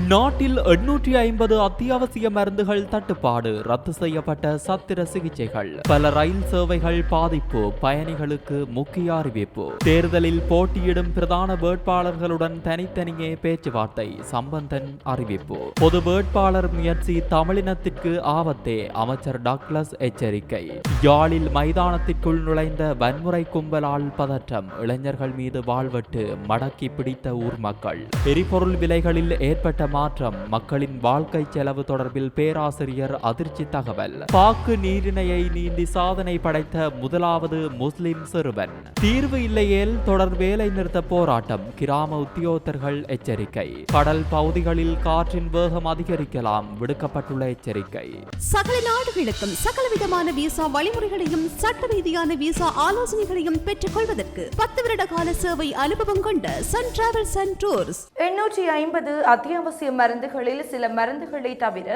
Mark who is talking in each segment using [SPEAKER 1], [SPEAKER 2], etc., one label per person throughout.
[SPEAKER 1] நாட்டில் எண்ணூற்றி ஐம்பது அத்தியாவசிய மருந்துகள் தட்டுப்பாடு ரத்து செய்யப்பட்ட சத்திர சிகிச்சைகள். பல ரயில் சேவைகள் பாதிப்பு பயணிகளுக்கு முக்கிய அறிவிப்பு. தேர்தலில் போட்டியிடும் பிரதான வேட்பாளர்களுடன் தனித்தனியே பேச்சுவார்த்தை சம்பந்தன் அறிவிப்பு. பொது வேட்பாளர் முயற்சி தமிழினத்திற்கு ஆபத்தே அமைச்சர் டாக்லஸ் எச்சரிக்கை. யாழில் மைதானத்திற்குள் நுழைந்த வன்முறை கும்பலால் பதற்றம் இளைஞர்கள் மீது வாழ்வெட்டு மடக்கி பிடித்த ஊர் மக்கள். எரிபொருள் விலைகளில் ஏற்பட்ட மாற்றம் மக்களின் வாழ்க்கை செலவு தொடர்பில் பேராசிரியர் அதிர்ச்சி தகவல். பாக்கு நீரிணையை நீந்தி சாதனை படைத்த முதலாவது முஸ்லிம் சிறுவன். தீர்வு இல்லையேல் தொடர் வேலை நிறுத்த போராட்டம் கிராம உத்தியோகத்தர்கள் எச்சரிக்கை. கடல் பகுதிகளில் காற்றின் வேகம் அதிகரிக்கலாம் விடுக்கப்பட்டுள்ள எச்சரிக்கை.
[SPEAKER 2] சகல நாடுகளுக்கும் சகலவிதமான விசா வழிமுறைகளையும் சட்ட ரீதியான விசா ஆலோசனைகளையும் பெற்றுக் கொள்வதற்கு பத்து வருட கால சேவை அனுபவம் கொண்ட சன் டிராவல்ஸ் அண்ட் டூர்ஸ்
[SPEAKER 3] எண்ணூற்றி ஐம்பது அத்தியாவசிய மருந்துகளில் சில மருந்துகளை தவிர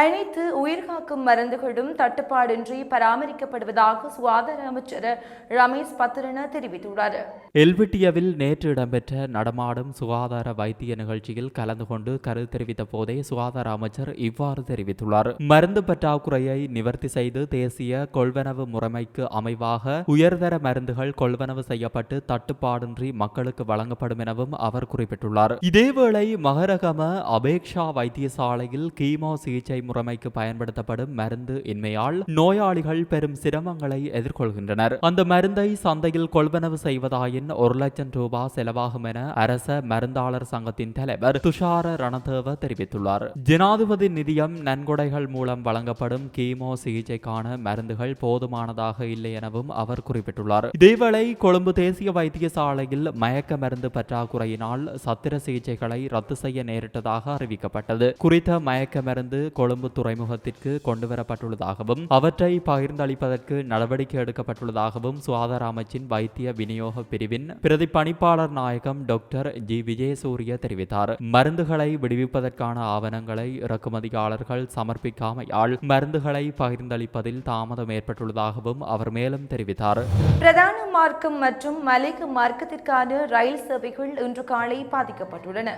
[SPEAKER 3] அனைத்து உயிர்காக்கும் மருந்துகளும் தட்டுப்பாடின்றி பராமரிக்கப்படுவதாக சுகாதார அமைச்சர் ரமேஷ் பத்ரன தெரிவித்துள்ளார்.
[SPEAKER 1] எல்விட்டியவில் நேற்று இடம்பெற்ற நடமாடும் சுகாதார வைத்திய நிகழ்ச்சியில் கலந்து கொண்டு கருத்து தெரிவித்த போதே சுகாதார அமைச்சர் இவ்வாறு தெரிவித்துள்ளார். மருந்து பற்றாக்குறையை நிவர்த்தி செய்து தேசிய கொள்வனவு முறைமைக்கு அமைவாக உயர்தர மருந்துகள் கொள்வனவு செய்யப்பட்டு தட்டுப்பாடின்றி மக்களுக்கு வழங்கப்படும் எனவும் அவர் குறிப்பிட்டுள்ளார். இதேவேளை மகரகம அபேக்ஷா வைத்தியசாலையில் கீமோ சிகிச்சை முறைமைக்கு பயன்படுத்தப்படும் மருந்து இன்மையால் நோயாளிகள் பெரும் சிரமங்களை எதிர்கொள்கின்றனர். அந்த மருந்தை சந்தையில் கொள்வனவு செய்வதாயின் ஒரு லட்சம் ரூபாய் செலவாகும் என அரச மருந்தாளர் சங்கத்தின் தலைவர் துஷார ரணதேவ தெரிவித்துள்ளார். ஜனாதிபதி நிதியம் நன்கொடைகள் மூலம் வழங்கப்படும் கீமோ சிகிச்சைக்கான மருந்துகள் போதுமானதாக இல்லை எனவும் அவர் குறிப்பிட்டுள்ளார். இதேவேளை கொழும்பு தேசிய வைத்தியசாலையில் மயக்க மருந்து பற்றாக்குறையினால் சத்திர சிகிச்சைகளை ரத்து செய்ய நேரிட்டதாக அறிவிக்கப்பட்டது. குறித்த மயக்க மருந்து கொழும்பு துறைமுகத்திற்கு கொண்டுவரப்பட்டுள்ளதாகவும் அவற்றை பகிர்ந்தளிப்பதற்கு நடவடிக்கை எடுக்கப்பட்டுள்ளதாகவும் சுகாதார அமைச்சின் வைத்திய விநியோக பிரிவின் பிரதி பணிப்பாளர் நாயகம் டாக்டர் ஜி விஜயசூரிய தெரிவித்தார். மருந்துகளை விடுவிப்பதற்கான ஆவணங்களை இறக்குமதியாளர்கள் சமர்ப்பிக்காமையால் மருந்துகளை பகிர்ந்தளிப்பதில் தாமதம் ஏற்பட்டுள்ளதாகவும் அவர் மேலும் தெரிவித்தார்.
[SPEAKER 3] பிரதான மார்க்கம் மற்றும் மலிக மார்க்கத்திற்கான ரயில் சேவைகள் இன்று காலை பாதிக்கப்பட்டுள்ளன.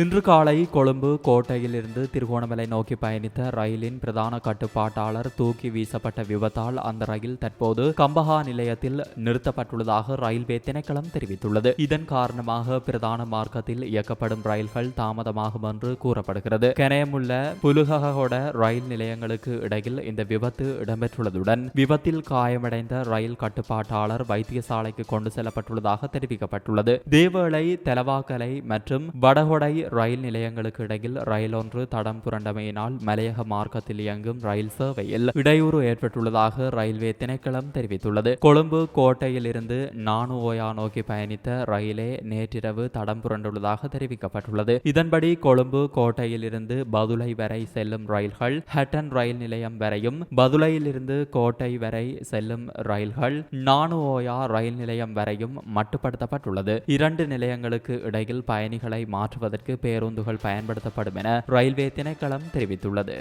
[SPEAKER 1] இன்று காலை கொழும்பு கோட்டையிலிருந்து திருகோணமலை நோக்கி பயணித்த ரயிலின் பிரதான கட்டுப்பாட்டாளர் தூக்கி வீசப்பட்ட விபத்தால் அந்த ரயில் தற்போது கம்பஹா நிலையத்தில் நிறுத்தப்பட்டுள்ளதாக ரயில்வே திணைக்களம் தெரிவித்துள்ளது. இதன் காரணமாக பிரதான மார்க்கத்தில் இயக்கப்படும் ரயில்கள் தாமதமாகும் என்று கூறப்படுகிறது. கெனயமுள்ள புலுககொட ரயில் நிலையங்களுக்கு இடையில் இந்த விபத்து இடம்பெற்றுள்ளதுடன் விபத்தில் காயமடைந்த ரயில் கட்டுப்பாட்டாளர் வைத்தியசாலைக்கு கொண்டு செல்லப்பட்டுள்ளதாக தெரிவிக்கப்பட்டுள்ளது. தேவேளை தெலவாக்கலை மற்றும் வடகொடை ரயில் நிலையங்களுக்கு இடையில் ரயில் ஒன்று தடம் புரண்டமையினால் மலையக மார்க்கத்தில் இயங்கும் ரயில் சேவையில் இடையூறு ஏற்பட்டுள்ளதாக ரயில்வே திணைக்களம் தெரிவித்துள்ளது. கொழும்பு கோட்டையில் இருந்து நானுஓயா நோக்கி பயணித்த ரயிலே நேற்றிரவு தடம் புரண்டுள்ளதாக தெரிவிக்கப்பட்டுள்ளது. இதன்படி கொழும்பு கோட்டையிலிருந்து பதுளை வரை செல்லும் ரயில்கள் ஹட்டன் ரயில் நிலையம் வரையும் பதுளையிலிருந்து கோட்டை வரை செல்லும் ரயில்கள் நானுஓயா ரயில் நிலையம் வரையும் மட்டுப்படுத்தப்பட்டுள்ளது. இரண்டு நிலையங்களுக்கு இடையில் பயணிகளை மாற்றுவதற்கு பேருந்துகள் பயன்படுத்தப்படும் என ரயில்வே திணைக்களம் தெரிவித்துள்ளது.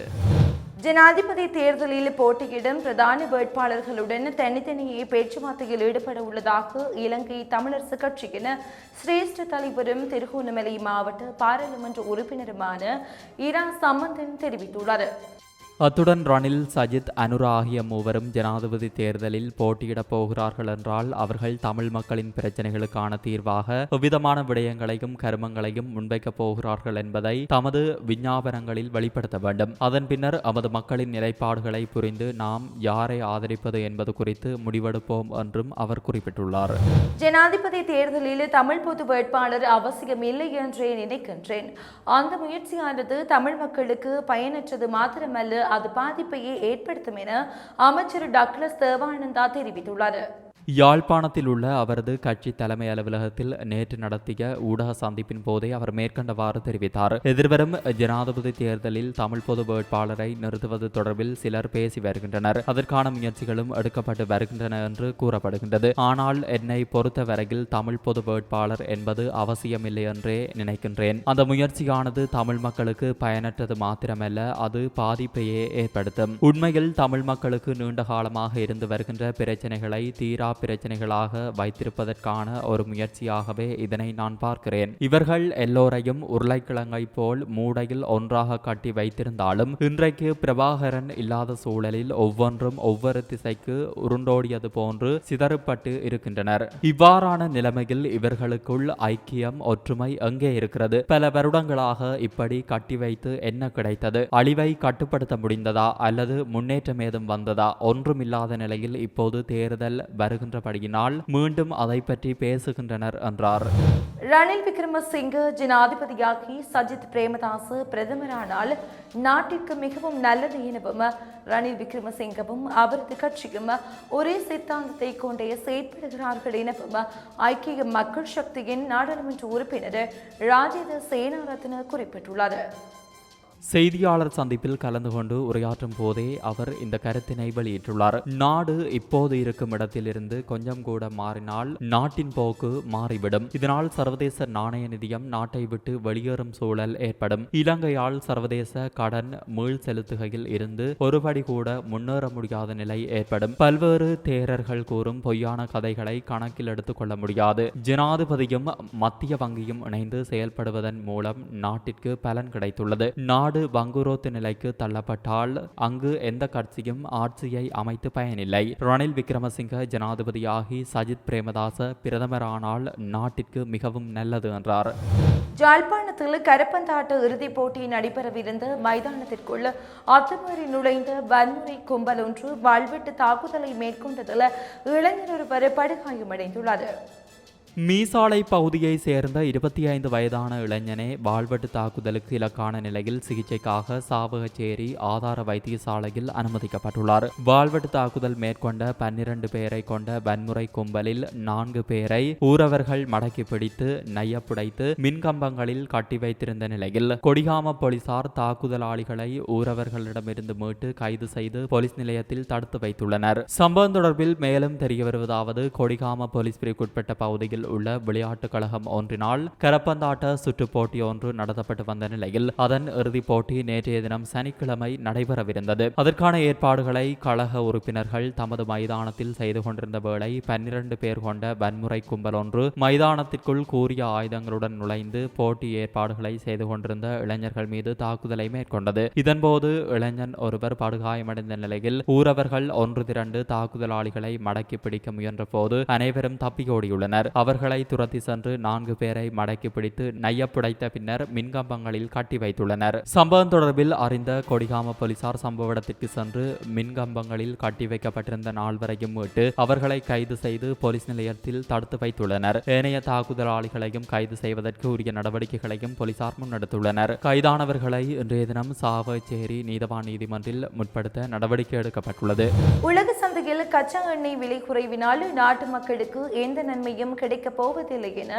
[SPEAKER 3] ஜனாதிபதி தேர்தலில் போட்டியிடும் பிரதான வேட்பாளர்களுடன் தனித்தனியே பேச்சுவார்த்தையில் ஈடுபட உள்ளதாக இலங்கை தமிழரசு கட்சியின் சிரேஷ்ட தலைவரும் திருகோணமலை மாவட்ட பாராளுமன்ற உறுப்பினருமான இரா சம்பந்தன் தெரிவித்துள்ளார்.
[SPEAKER 1] அத்துடன் ரணில் சஜித் அனுரா ஆகிய மூவரும் ஜனாதிபதி தேர்தலில் போட்டியிடப் போகிறார்கள் என்றால் அவர்கள் தமிழ் மக்களின் பிரச்சனைகளுக்கான தீர்வாக எவ்விதமான விடயங்களையும் கருமங்களையும் முன்வைக்கப் போகிறார்கள் என்பதை தமது விஞ்ஞாபனங்களில் வெளிப்படுத்த வேண்டும். அதன் பின்னர் நமது மக்களின் நிலைப்பாடுகளை புரிந்து நாம் யாரை ஆதரிப்பது என்பது குறித்து முடிவெடுப்போம் என்றும் அவர் குறிப்பிட்டுள்ளார்.
[SPEAKER 3] ஜனாதிபதி தேர்தலில் தமிழ் பொது வேட்பாளர் அவசியம் இல்லை என்றே நினைக்கின்றேன். அந்த முயற்சியானது தமிழ் மக்களுக்கு பயனற்றது மாத்திரமல்ல அது பாதிப்பையே ஏற்படுத்தும் என அமைச்சர் டாக்டர் தேவானந்தா தெரிவித்துள்ளார்.
[SPEAKER 1] யாழ்ப்பாணத்தில் உள்ள அவரது கட்சி தலைமை அலுவலகத்தில் நேற்று நடத்திய ஊடக சந்திப்பின் போதே அவர் மேற்கண்டவாறு தெரிவித்தார். எதிர்வரும் ஜனாதிபதி தேர்தலில் தமிழ் பொது வேட்பாளரை நிறுத்துவது தொடர்பில் சிலர் பேசி வருகின்றனர். அதற்கான முயற்சிகளும் எடுக்கப்பட்டு வருகின்றன என்று கூறப்படுகின்றது. ஆனால் என்னை பொறுத்தவரையில் தமிழ் பொது வேட்பாளர் என்பது அவசியமில்லை என்றே நினைக்கின்றேன். அந்த முயற்சியானது தமிழ் மக்களுக்கு பயனற்றது மாத்திரமல்ல அது பாதிப்பையே ஏற்படுத்தும். உண்மையில் தமிழ் மக்களுக்கு நீண்ட காலமாக இருந்து வருகின்ற பிரச்சனைகளை தீரா பிரச்சனைகளாக வைத்திருப்பதற்கான ஒரு முயற்சியாகவே இதனை நான் பார்க்கிறேன். இவர்கள் எல்லோரையும் உருளைக்கிழங்கை போல் மூடையில் ஒன்றாக கட்டி வைத்திருந்தாலும் இன்றைக்கு பிரபாகரன் இல்லாத சூழலில் ஒவ்வொன்றும் ஒவ்வொரு திசைக்கு உருண்டோடியது போன்று சிதறுப்பட்டு இருக்கின்றனர். இவ்வாறான நிலைமையில் இவர்களுக்குள் ஐக்கியம் ஒற்றுமை எங்கே இருக்கிறது? பல வருடங்களாக இப்படி கட்டி வைத்து என்ன கிடைத்தது? அழிவை கட்டுப்படுத்த முடிந்ததா? அல்லது முன்னேற்றம் ஏதும் வந்ததா? ஒன்றுமில்லாத நிலையில் இப்போது தேர்தல் வருகின்றபடியினால் மீண்டும் அதை பற்றி பேசுகின்றனர் என்றார்.
[SPEAKER 3] ரணில் விக்ரமசிங்க ஜனாதிபதியாகி சஜித் பிரேமதாஸ் பிரதமரானால் நாட்டிற்கு மிகவும் நல்லது எனவும் ரணில் விக்ரமசிங்கவும் அவரது கட்சியும் ஒரே சித்தாந்தத்தை கொண்டே செயற்படுகிறார்கள் எனவும் ஐக்கிய மக்கள் சக்தியின் நாடாளுமன்ற உறுப்பினர் ராஜேந்திர சேனாரத்ன குறிப்பிட்டுள்ளார்
[SPEAKER 1] செய்தியாளர் சந்திப்பில் கலந்து கொண்டு உரையாற்றும் போதே அவர் இந்த கருத்தினை வெளியிட்டுள்ளார். நாடு இப்போது இருக்கும் இடத்திலிருந்து கொஞ்சம் கூட மாறினால் நாட்டின் போக்கு மாறிவிடும். இதனால் சர்வதேச நாணய நிதியம் நாட்டை விட்டு வெளியேறும் சூழல் ஏற்படும். இலங்கையால் சர்வதேச கடன் மீள் செலுத்துகையில் இருந்து ஒருபடி கூட முன்னேற முடியாத நிலை ஏற்படும். பல்வேறு தேரர்கள் கூறும் பொய்யான கதைகளை கணக்கில் எடுத்துக் கொள்ள முடியாது. ஜனாதிபதியும் மத்திய வங்கியும் இணைந்து செயல்படுவதன் மூலம் நாட்டிற்கு பலன் கிடைத்துள்ளது. நாடு வங்குரோத்து நிலைக்கு தள்ளப்பட்டால் அங்கு எந்த கட்சியும் ஆட்சியை அமைத்து பயனில்லை. ரணில் விக்ரமசிங்க ஜனாதிபதியாகி சஜித் பிரேமதாச பிரதமரானால் நாட்டிற்கு மிகவும் நல்லது என்றார்.
[SPEAKER 3] ஜாழ்ப்பாணத்தில் கரப்பந்தாட்ட இறுதிப் போட்டி நடைபெறவிருந்த மைதானத்திற்குள் அத்துமீறி நுழைந்த வன்முறை கும்பல் ஒன்று வாழ்வெட்டு தாக்குதலை மேற்கொண்டதில் இளைஞர் ஒருவர் படுகாயமடைந்துள்ளார்.
[SPEAKER 1] மீசாலை பகுதியை சேர்ந்த இருபத்தி ஐந்து வயதான இளைஞனே வாழ்வெட்டு தாக்குதலுக்கு இலக்கான நிலையில் சிகிச்சைக்காக சாவகச்சேரி ஆதார வைத்தியசாலையில் அனுமதிக்கப்பட்டுள்ளார். வாழ்வெட்டு தாக்குதல் மேற்கொண்ட பன்னிரண்டு பேரை கொண்ட வன்முறை கும்பலில் நான்கு பேரை ஊரவர்கள் மடக்கி பிடித்து நையப்புடைத்து மின்கம்பங்களில் கட்டி வைத்திருந்த நிலையில் கொடிகாம போலீசார் தாக்குதலாளிகளை ஊரவர்களிடமிருந்து மீட்டு கைது செய்து போலீஸ் நிலையத்தில் தடுத்து வைத்துள்ளனர். சம்பவம் தொடர்பில் மேலும் தெரிய வருவதாவது கொடிகாம போலீஸ் பிரிவுக்குட்பட்ட பகுதியில் உள்ள விளையாட்டுக் கழகம் ஒன்றினால் கரப்பந்தாட்ட சுற்றுப் போட்டி ஒன்று நடத்தப்பட்டு வந்த நிலையில் அதன் இறுதிப் போட்டி நேற்றைய தினம் சனிக்கிழமை நடைபெறவிருந்தது. அதற்கான ஏற்பாடுகளை கழக உறுப்பினர்கள் தமது மைதானத்தில் செய்து கொண்டிருந்த வேளை பன்னிரண்டு பேர் கொண்ட வன்முறை கும்பல் ஒன்று மைதானத்திற்குள் கூறிய ஆயுதங்களுடன் நுழைந்து போட்டி ஏற்பாடுகளை செய்து கொண்டிருந்த இளைஞர்கள் மீது தாக்குதலை மேற்கொண்டது. இதன்போது இளைஞன் ஒருவர் படுகாயமடைந்த நிலையில் ஊரவர்கள் ஒன்று திரண்டு தாக்குதலாளிகளை மடக்கி பிடிக்க முயன்ற போது அனைவரும் தப்பியோடியுள்ளனர். அவர்களை துரத்தி சென்று நான்கு பேரை மடக்கி பிடித்து நையப்புடைத்த பின்னர் மின்கம்பங்களில் கட்டி வைத்துள்ளனர். சம்பவம் தொடர்பில் அறிந்த கொடிகாம போலீசார் சம்பவ இடத்திற்கு சென்று மின்கம்பங்களில் கட்டி வைக்கப்பட்டிருந்த நால்வரையும் மீட்டு அவர்களை கைது செய்து போலீஸ் நிலையத்தில் தடுத்து வைத்துள்ளனர். ஏனைய தாக்குதலாளிகளையும் கைது செய்வதற்கு உரிய நடவடிக்கைகளையும் போலீசார் முன்னெடுத்துள்ளனர். கைதானவர்களை இன்றைய தினம் சாவச்சேரி நீதவான் நீதிமன்றில் முற்படுத்த நடவடிக்கை எடுக்கப்பட்டுள்ளது.
[SPEAKER 3] உலக சந்தையில் கச்சா எண்ணெய் விலை குறைவினால் நாட்டு மக்களுக்கு எந்த நன்மையும் கிடைக்கப் போவதில்லை என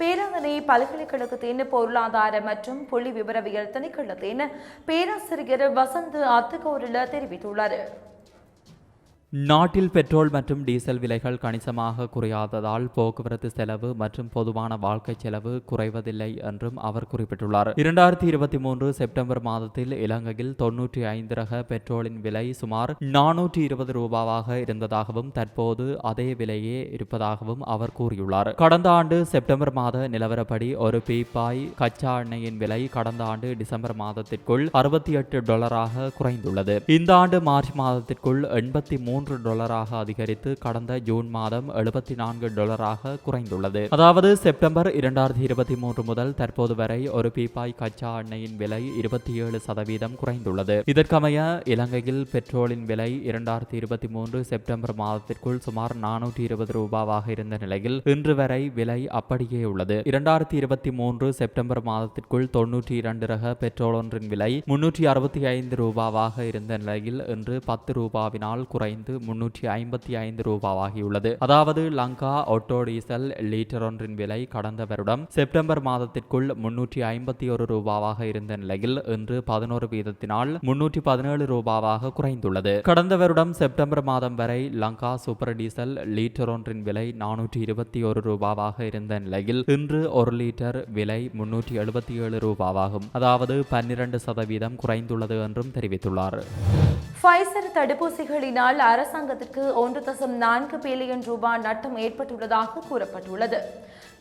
[SPEAKER 3] பேராதனை பல்கலைக்கழகத்தின் பொருளாதார மற்றும் புள்ளி விவரவியல் திணைக்களத்தின் பேராசிரியர் வசந்த் அத்துகோரில தெரிவித்துள்ளார்.
[SPEAKER 1] நாட்டில் பெட்ரோல் மற்றும் டீசல் விலைகள் கணிசமாக குறையாததால் போக்குவரத்து செலவு மற்றும் பொதுவான வாழ்க்கை செலவு குறைவதில்லை என்றும் அவர் குறிப்பிட்டுள்ளார். இரண்டாயிரத்தி இருபத்தி மூன்று செப்டம்பர் மாதத்தில் இலங்கையில் தொன்னூற்றி ஐந்து ரக பெட்ரோலின் விலை சுமார் நானூற்றி இருபது ரூபாவாக இருந்ததாகவும் தற்போது அதே விலையே இருப்பதாகவும் அவர் கூறியுள்ளார். கடந்த ஆண்டு செப்டம்பர் மாத நிலவரப்படி ஒரு பீப்பாய் கச்சா எண்ணெயின் விலை கடந்த ஆண்டு டிசம்பர் மாதத்திற்குள் அறுபத்தி எட்டு டாலராக குறைந்துள்ளது. இந்த ஆண்டு மார்ச் மாதத்திற்குள் எண்பத்தி மூன்று டாலராக அதிகரித்து கடந்த ஜூன் மாதம் எழுபத்தி நான்கு டாலராக குறைந்துள்ளது. அதாவது செப்டம்பர் இரண்டாயிரத்தி இருபத்தி மூன்று முதல் தற்போது வரை ஒரு பீப்பாய் கச்சா எண்ணெயின் விலை இருபத்தி ஏழு சதவீதம் குறைந்துள்ளது. இதற்கமைய இலங்கையில் பெட்ரோலின் விலை இரண்டாயிரத்தி இருபத்தி மூன்று செப்டம்பர் மாதத்திற்குள் சுமார் நானூற்றி இருபது ரூபாவாக இருந்த நிலையில் இன்று வரை விலை அப்படியே உள்ளது. இரண்டாயிரத்தி இருபத்தி மூன்று செப்டம்பர் மாதத்திற்குள் தொன்னூற்றி இரண்டு ரக பெட்ரோல் ஒன்றின் விலை முன்னூற்றி அறுபத்தி ஐந்து ரூபாவாக இருந்த நிலையில் இன்று பத்து ரூபாவினால் குறைந்து முன்னூற்றி ஐம்பத்தி ஐந்து ரூபாவாகியுள்ளது. அதாவது லங்கா ஒட்டோ டீசல் லீட்டர் ஒன்றின் விலை கடந்த வருடம் செப்டம்பர் மாதத்திற்குள் முன்னூற்றி ஐம்பத்தி ஒரு ரூபாவாக இருந்த நிலையில் இன்று பதினோரு வீதத்தினால் முன்னூற்றி பதினேழு ரூபாவாக குறைந்துள்ளது. கடந்த வருடம் செப்டம்பர் மாதம் வரை லங்கா சூப்பர் டீசல் லீட்டர் ஒன்றின் விலை நானூற்றி இருபத்தி ஒரு ரூபாவாக இருந்த நிலையில் இன்று ஒரு லிட்டர் விலை முன்னூற்றி எழுபத்தி ஏழு ரூபாவாகும். அதாவது பன்னிரண்டு சதவீதம் குறைந்துள்ளது என்றும் தெரிவித்துள்ளார்.
[SPEAKER 3] ஃபைசர் தடுப்பூசிகளினால் அரசாங்கத்திற்கு ஒன்று தசம் நான்கு பில்லியன் ரூபாய் நட்டம் ஏற்பட்டுள்ளதாக கூறப்பட்டுள்ளது.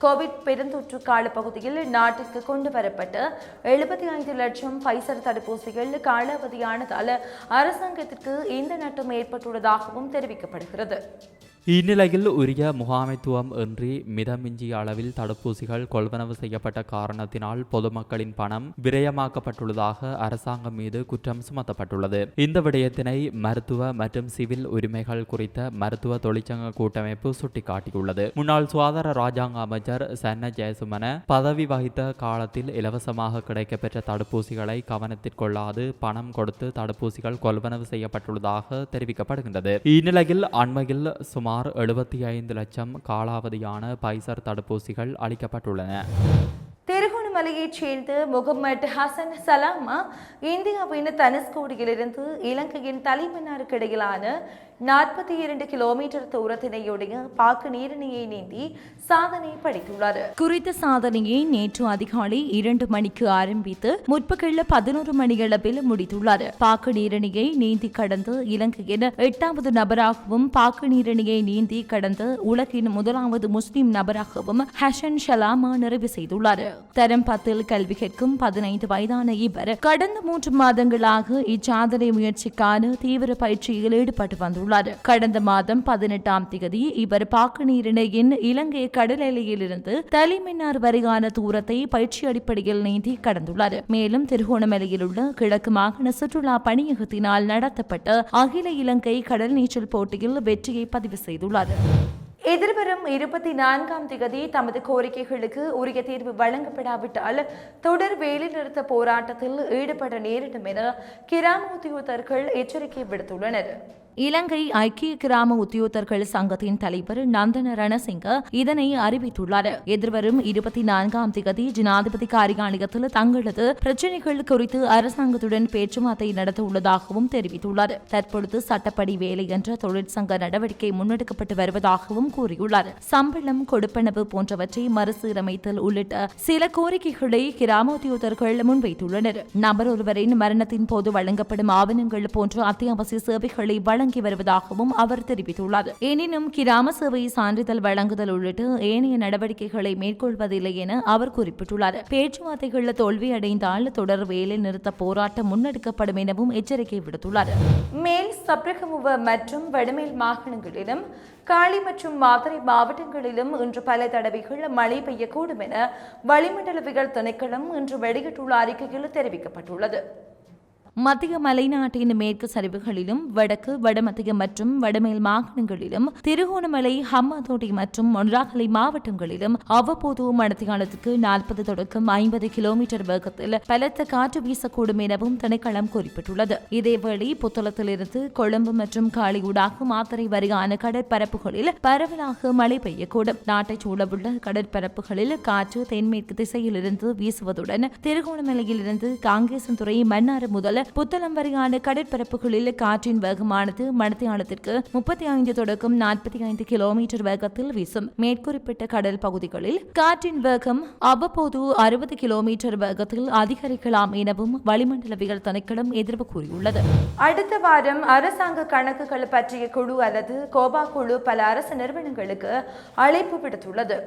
[SPEAKER 3] கோவிட் பெருந்தொற்று காலப்பகுதியில் நாட்டிற்கு கொண்டு வரப்பட்ட எழுபத்தி ஐந்து லட்சம் ஃபைசர் தடுப்பூசிகள் காலாவதியானதால் அரசாங்கத்திற்கு இந்த நட்டம் ஏற்பட்டுள்ளதாகவும் தெரிவிக்கப்படுகிறது.
[SPEAKER 1] இந்நிலையில் உரிய முகாமைத்துவம் இன்றி மிதமிஞ்சிய அளவில் தடுப்பூசிகள் கொள்வனவு செய்யப்பட்ட காரணத்தினால் பொதுமக்களின் பணம் விரயமாக்கப்பட்டுள்ளதாக அரசாங்கம் மீது குற்றம் சுமத்தப்பட்டுள்ளது இந்த விடயத்தினை மருத்துவ மற்றும் சிவில் உரிமைகள் குறித்த மருத்துவ தொழிற்சங்க கூட்டமைப்பு சுட்டிக்காட்டியுள்ளது முன்னாள் சுகாதார ராஜாங்க அமைச்சர் சன்ன ஜெயசுமன பதவி வகித்த காலத்தில் இலவசமாக கிடைக்கப்பெற்ற தடுப்பூசிகளை கவனத்திற்கொள்ளாது பணம் கொடுத்து தடுப்பூசிகள் கொள்வனவு செய்யப்பட்டுள்ளதாக தெரிவிக்கப்படுகின்றது இந்நிலையில் அண்மையில் சுமார் எழுபத்தி ஐந்து லட்சம் காலாவதியான பைசர் தடுப்பூசிகள் அளிக்கப்பட்டுள்ளன.
[SPEAKER 3] திருகோணமலையைச் சேர்ந்த முகமது ஹசன் சலாமா இந்தியாவின் தனுஷ்கோடியிலிருந்து இலங்கையின் தலைமன்னாருக்கு இடையிலான நாற்பத்தி இரண்டு கிலோமீட்டர் தூரத்தினையுடைய பாக்கு நீரிணையை நீந்தி சாதனை படைத்துள்ளார். குறித்த சாதனையை நேற்று அதிகாலை இரண்டு மணிக்கு ஆரம்பித்து முற்பகல்ல பதினோரு மணியளவில் முடித்துள்ளார். பாக்கு நீரிணையை நீந்தி கடந்து இலங்கையின் எட்டாவது நபராகவும் பாக்கு நீரிணையை நீந்தி கடந்து உலகின் முதலாவது முஸ்லிம் நபராகவும் ஹசன் ஷலாமா நிறைவு செய்துள்ளார். தரம் பத்தில் கல்வி கற்கும் பதினைந்து வயதான இவர் கடந்த மூன்று மாதங்களாக இச்சாதனை முயற்சிக்கான தீவிர பயிற்சியில் ஈடுபட்டு வந்துள்ளார். கடந்த மாதம் பதினெட்டாம் தேதி இவர் பாக்குநீரிணையின் இலங்கை கடல் எல்லையிலிருந்து தலிமினார் வரையான தூரத்தை பயிற்சி அடிப்படையில் நீந்தி கடந்துள்ளார். மேலும் திருகோணமலையில் உள்ள கிழக்கு மாகாண சுற்றுலா பணியகத்தினால் நடத்தப்பட்ட அகில இலங்கை கடல் நீச்சல் போட்டியில் வெற்றியை பதிவு செய்துள்ளார். எதிர்வரும் இருபத்தி நான்காம் திகதி தமது கோரிக்கைகளுக்கு உரிய தீர்வு வழங்கப்படாவிட்டால் தொடர் வேலைநிறுத்த போராட்டத்தில் ஈடுபட நேரிடும் என கிராம உத்தியோகத்தர்கள் எச்சரிக்கை விடுத்துள்ளனர். இலங்கை ஐக்கிய கிராம உத்தியோகத்தர்கள் சங்கத்தின் தலைவர் நந்தன ரணசிங்க இதனை அறிவித்துள்ளார். எதிர்வரும் இருபத்தி நான்காம் திகதி ஜனாதிபதி காரியாலயத்தில் தங்களது பிரச்சினைகள் குறித்து அரசாங்கத்துடன் பேச்சுவார்த்தை நடத்த உள்ளதாகவும் தெரிவித்துள்ளார். தற்பொழுது சட்டப்படி வேலை என்ற தொழிற்சங்க நடவடிக்கை முன்னெடுக்கப்பட்டு வருவதாகவும் கூறியுள்ளார். சம்பளம் கொடுப்பனவு போன்றவற்றை மறுசீரமைத்தல் உள்ளிட்ட சில கோரிக்கைகளை கிராம உத்தியோகத்தர்கள் முன்வைத்துள்ளனர். நபர் ஒருவரின் மரணத்தின் போது வழங்கப்படும் ஆவணங்கள் போன்ற அத்தியாவசிய சேவைகளை வழங்க வருவதாகவும் அவர் தெரிவித்துள்ளார். எனினும் கிராம சேவை சான்றிதழ் வழங்குதல் உள்ளிட்ட ஏனைய நடவடிக்கைகளை மேற்கொள்வதில்லை என அவர் குறிப்பிட்டுள்ளார். பேச்சுவார்த்தைகள் தோல்வியடைந்தால் தொடர் வேலை நிறுத்த போராட்டம் முன்னெடுக்கப்படும் எனவும் எச்சரிக்கை விடுத்துள்ளார். மேல் சப்ரகமுவ மற்றும் வடமேல் மாகாணங்களிலும் காளி மற்றும் மாத்தறை மாவட்டங்களிலும் இன்று பல தடவைகள் மழை பெய்யக்கூடும் என வளிமண்டலவியல் திணைக்களம் இன்று வெளியிட்டுள்ள அறிக்கையில் தெரிவிக்கப்பட்டுள்ளது. மத்திய மலைநாட்டின் மேற்கு சரிவுகளிலும் வடக்கு வடமத்திய மற்றும் வடமேல் மாகாணங்களிலும் திருகோணமலை ஹம்மாதோட்டை மற்றும் மொன்றாகலை மாவட்டங்களிலும் அவ்வப்போது மணத்தியாலத்துக்கு நாற்பது தொடக்கம் ஐம்பது கிலோமீட்டர் வேகத்தில் பலத்த காற்று வீசக்கூடும் எனவும் திணைக்களம் குறிப்பிட்டுள்ளது. இதேவேளை புத்தளத்திலிருந்து கொழும்பு மற்றும் காளியூடாக மாத்தறை வரையான கடற்பரப்புகளில் பரவலாக மழை பெய்யக்கூடும். நாட்டைச் சூழவுள்ள கடற்பரப்புகளில் காற்று தென்மேற்கு திசையிலிருந்து வீசுவதுடன் திருகோணமலையிலிருந்து காங்கேசன்துறை மன்னார் முதல் புத்தளம் வரையான கடற்பரப்புகளில் காற்றின் வேகமானது மணத்தியானத்திற்கு முப்பத்தி ஐந்து தொடக்கம் நாற்பத்தி ஐந்து கிலோமீட்டர் வேகத்தில் வீசும். மேற்குறிப்பிட்ட கடல் பகுதிகளில் காற்றின் வேகம் அவ்வப்போது அறுபது கிலோமீட்டர் வேகத்தில் அதிகரிக்கலாம் எனவும் வளிமண்டலவியல் திணைக்களம் எதிர்ப்பு கூறியுள்ளது. அடுத்த வாரம் அரசாங்க கணக்குகள் பற்றிய குழு அல்லது கோபா குழு பல அரசு நிறுவனங்களுக்கு அழைப்பு விடுத்துள்ளது.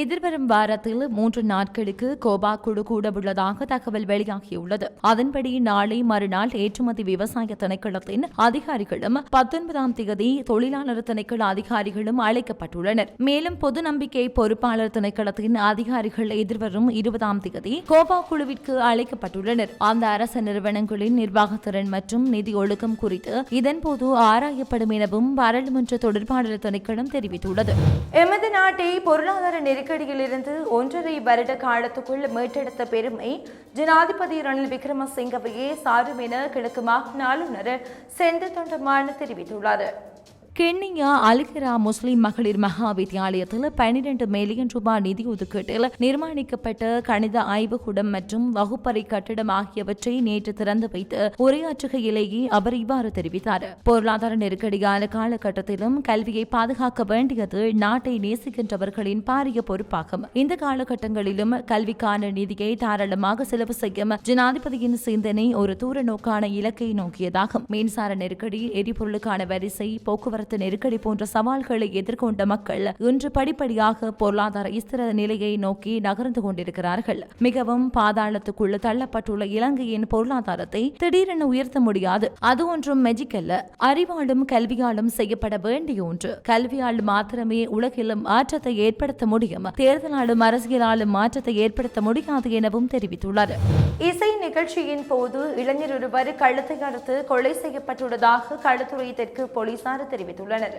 [SPEAKER 3] எதிர்வரும் வாரத்தில் மூன்று நாட்களுக்கு கோபா குழு கூட உள்ளதாக தகவல் வெளியாகியுள்ளது. அதன்படி நாளை மறுநாள் ஏற்றுமதி விவசாய திணைக்களத்தின் அதிகாரிகளும் பத்தொன்பதாம் தேதி தொழிலாளர் திணைக்கள அதிகாரிகளும் அழைக்கப்பட்டுள்ளனர். மேலும் பொது நம்பிக்கை பொறுப்பாளர் திணைக்களத்தின் அதிகாரிகள் எதிர்வரும் இருபதாம் தேதி கோபா குழுவிற்கு அழைக்கப்பட்டுள்ளனர். அந்த அரசு நிறுவனங்களின் நிர்வாகத்திறன் மற்றும் நிதி ஒழுக்கம் குறித்து இதன்போது ஆராயப்படும் எனவும் பாராளுமன்ற தொடர்பாளர் திணைக்களம் தெரிவித்துள்ளது. எமது நாட்டை பொருளாதார நெருக்கடியிலிருந்து ஒன்றரை வருட காலத்துக்குள் மீட்டெடுத்த பெருமை ஜனாதிபதி ரணில் விக்ரமசிங்கவையே சாரும் என கிழக்கு மாகாண ஆளுநர் செந்தில் தொண்டமான தெரிவித்துள்ளார். கென்னியா அல்கிரா முஸ்லிம் மகளிர் மகா வித்தியாலயத்தில் பனிரெண்டு மில்லியன் ரூபாய் நிதி ஒதுக்கீட்டில் நிர்மாணிக்கப்பட்ட கணித ஆய்வுக்கூடம் மற்றும் வகுப்பறை கட்டிடம் ஆகியவற்றை நேற்று திறந்து வைத்து உரையாற்றுகையிலேயே அவர் இவ்வாறு தெரிவித்தார். பொருளாதார நெருக்கடியான காலகட்டத்திலும் கல்வியை பாதுகாக்க வேண்டியது நாட்டை நேசிக்கின்றவர்களின் பாரிய பொறுப்பாகும். இந்த காலகட்டங்களிலும் கல்விக்கான நிதியை தாராளமாக செலவு செய்யும் ஜனாதிபதியின் சிந்தனை ஒரு தூர நோக்கான இலக்கை நோக்கியதாகும். மின்சார நெருக்கடி எரிபொருளுக்கான வரிசை போக்குவரத்து நெருக்கடி போன்ற சவால்களை எதிர்கொண்ட மக்கள் இன்று படிப்படியாக பொருளாதார ஸ்திர நிலையை நோக்கி நகர்ந்து கொண்டிருக்கிறார்கள். மிகவும் பாதாளத்துக்குள் தள்ளப்பட்டுள்ள இலங்கையின் பொருளாதாரத்தை திடீரென உயர்த்த முடியாது. அது ஒன்றும் மெஜிக் அல்ல அறிவாலும் கல்வியாலும் செய்யப்பட வேண்டிய ஒன்று. கல்வியால் மாத்திரமே உலகிலும் மாற்றத்தை ஏற்படுத்த முடியும். தேர்தலாலும் அரசியலாலும் மாற்றத்தை ஏற்படுத்த முடியாது எனவும் தெரிவித்துள்ளார். இசை நிகழ்ச்சியின் போது இளைஞர் ஒருவர் கழுத்தை அறுத்து கொலை செய்யப்பட்டுள்ளதாக களத்துறை தெற்கு போலீசார் தெரிவித்துள்ளனர்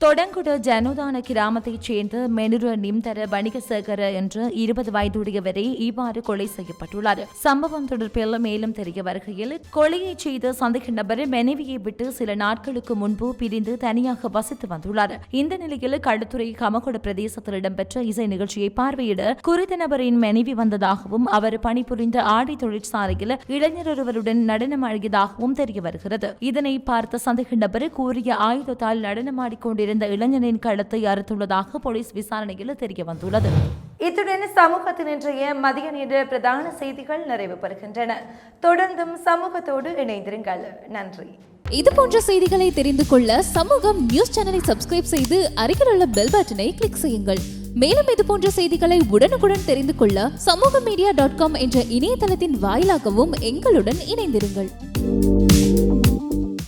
[SPEAKER 3] தொடங்குட ஜனோதான கிராமத்தைச் சேர்ந்த மெனுர நிம்தர வணிகசேகர என்ற இருபது வயதுடையவரை இவ்வாறு கொலை செய்யப்பட்டுள்ளார். சம்பவம் தொடர்பில் மேலும் தெரிய வருகையில் கொலையை செய்த சந்தேக நபர் மனைவியை விட்டு சில நாட்களுக்கு முன்பு பிரிந்து தனியாக வசித்து வந்துள்ளார். இந்த நிலையில் களுத்துறை கமகொட பிரதேசத்தில் இடம்பெற்ற இசை நிகழ்ச்சியை பார்வையிட குறித்த நபரின் மனைவி வந்ததாகவும் அவர் பணிபுரிந்த ஆடை தொழிற்சாலையில் இளைஞர் ஒருவருடன் நடனம் அழகியதாகவும் தெரிய வருகிறது. இதனை பார்த்த சந்தேக நபர் கூறிய ஆயுதத்தால் நடனமாடிக்கொண்டிருந்த இளைஞனின் கழுத்தை அறுத்துள்ளதாக போலீஸ் விசாரணையில் தெரிய வந்துள்ளது. இத்துடன் சமூகத்தின் இன்றைய மதிய நேர பிரதான செய்திகள் நிறைவு பெறுகின்றன தொடர்ந்தும் சமூகத்தோடு இணைந்திருங்கள். நன்றி.
[SPEAKER 4] இது போன்ற செய்திகளை தெரிந்து கொள்ள சமூகம் நியூஸ் சேனலை சப்ஸ்கிரைப் செய்து அருகில் உள்ள பெல் பட்டனை கிளிக் செய்யுங்கள். மேலும் இது போன்ற செய்திகளை உடனுக்குடன் தெரிந்து கொள்ள சமூக மீடியா டாட் காம் என்ற இணையதளத்தின் வாயிலாகவும் எங்களுடன் இணைந்திருங்கள்.